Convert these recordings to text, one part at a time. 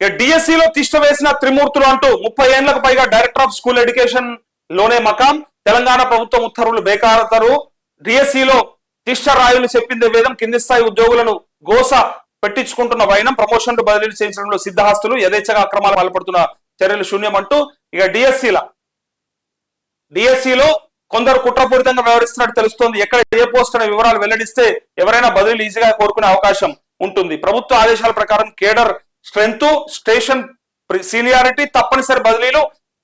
ఇక డిఎస్సిలో తిష్ట వేసిన త్రిమూర్తులు అంటూ ముప్పై ఏళ్ళకు పైగా డైరెక్టర్ ఆఫ్ స్కూల్ ఎడ్యుకేషన్లోనే మకాం. తెలంగాణ ప్రభుత్వం ఉత్తర్వులు బేకారతరు. డిఎస్సిలో తిష్ట రాయులు చెప్పిందే వేదం. కింది స్థాయి ఉద్యోగులను గోస పెట్టించుకుంటున్న వైనం. ప్రమోషన్లు బదిలీలు చేయించడంలో సిద్ధహస్తులు. యథేచ్ఛగా అక్రమాలు పాల్పడుతున్న చర్యలు శూన్యం అంటూ ఇక డిఎస్సిల డిఎస్సిలో కొందరు కుట్రపూరితంగా వ్యవహరిస్తున్నట్టు తెలుస్తోంది. ఎక్కడ ఏ పోస్ట్ అనే వివరాలు వెల్లడిస్తే ఎవరైనా బదిలీలు ఈజీగా కోరుకునే అవకాశం ఉంటుంది. ప్రభుత్వ ఆదేశాల ప్రకారం కేడర్ స్ట్రెంత్ స్టేషన్ సీనియారిటీ తప్పనిసరి బదిలీలు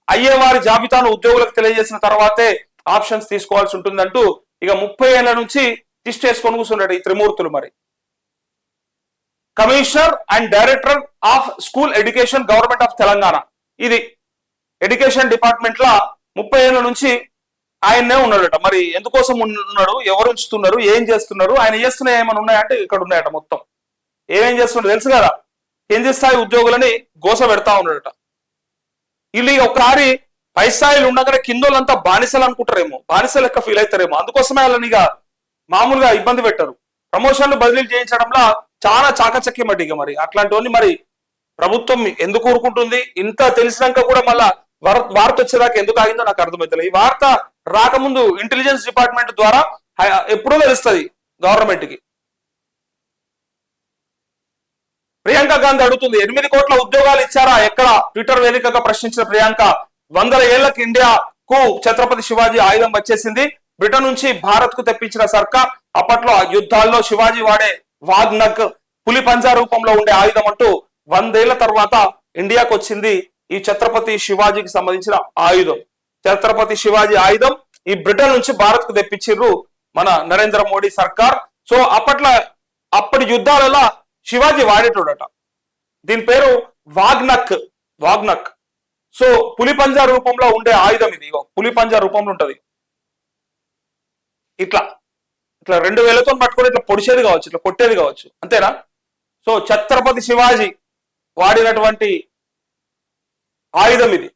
అయ్యే వారి జాబితాను ఉద్యోగులకు తెలియజేసిన తర్వాతే ఆప్షన్స్ తీసుకోవాల్సి ఉంటుందంటూ ఇక ముప్పై ఏళ్ళ నుంచి లిస్ట్ వేసుకొని కూర్చున్నాడు ఈ త్రిమూర్తులు మరి. Commissioner and director of school education government of Telangana. ఇది ఎడ్యుకేషన్ డిపార్ట్మెంట్ లా ముప్పై ఏళ్ళ నుంచి ఆయన్నే ఉన్నాడట. మరి ఎందుకోసం ఉన్నాడు? ఎవరు ఉంచుతున్నారు? ఏం చేస్తున్నారు? ఆయన చేస్తున్న ఏమైనా ఉన్నాయంటే ఇక్కడ ఉన్నాయట మొత్తం. ఏమేం చేస్తున్నాడు? తెలుసు కదా? కింది స్థాయి ఉద్యోగులని గోస పెడతా ఉన్నాడట. వీళ్ళు ఒకసారి పై స్థాయిలు ఉండగానే కిందోళ్ళంతా బానిసలు అనుకుంటారేమో బానిస లెక్క ఫీల్ అవుతారేమో. అందుకోసమే వాళ్ళని ఇక మామూలుగా ఇబ్బంది పెట్టరు. ప్రమోషన్లు బదిలీలు చేయించడంలో చాలా చాకచక్యమటి ఇక మరి. అట్లాంటివన్నీ మరి ప్రభుత్వం ఎందుకు ఊరుకుంటుంది? ఇంత తెలిసినాక కూడా మళ్ళా వార్త వచ్చేదాకా ఎందుకు ఆగిందో నాకు అర్థమవుతుంది ఈ వార్త రాకముందు ఇంటెలిజెన్స్ డిపార్ట్మెంట్ ద్వారా ఎప్పుడో తెలుస్తుంది గవర్నమెంట్కి ప్రియాంక గాంధీ అడుగుతుంది. ఎనిమిది కోట్ల ఉద్యోగాలు ఇచ్చారా? ఎక్కడ? ట్విట్టర్ వేదికగా ప్రశ్నించిన ప్రియాంక వందల ఏళ్ళకు ఇండియాకు ఛత్రపతి శివాజీ ఆయుధం వచ్చేసింది. బ్రిటన్ నుంచి భారత్కు తెప్పించిన సర్కార్ అప్పట్లో యుద్ధాల్లో శివాజీ వాడే వాగ్నక్ పులి పంజా రూపంలో ఉండే ఆయుధం అంటూ వందేళ్ళ తర్వాత ఇండియాకు వచ్చింది ఈ ఛత్రపతి శివాజీకి సంబంధించిన ఆయుధం. ఛత్రపతి శివాజీ ఆయుధం ఈ బ్రిటన్ నుంచి భారత్కు తెప్పించిర్రు మన నరేంద్ర మోడీ సర్కార్. సో అప్పట్లో అప్పటి యుద్ధాలలో శివాజీ వాడేటోడట. దీని పేరు వాగ్నక్ వాగ్నక్. సో పులి పంజా రూపంలో ఉండే ఆయుధం ఇది. పులి పంజా రూపంలో ఉంటది. ఇట్లా ఇట్లా రెండు వేలతో పట్టుకొని ఇట్లా పొడిచేది కావచ్చు ఇట్లా కొట్టేది కావచ్చు. అంతేనా? సో ఛత్రపతి శివాజీ వాడినటువంటి ఆయుధం ఇది.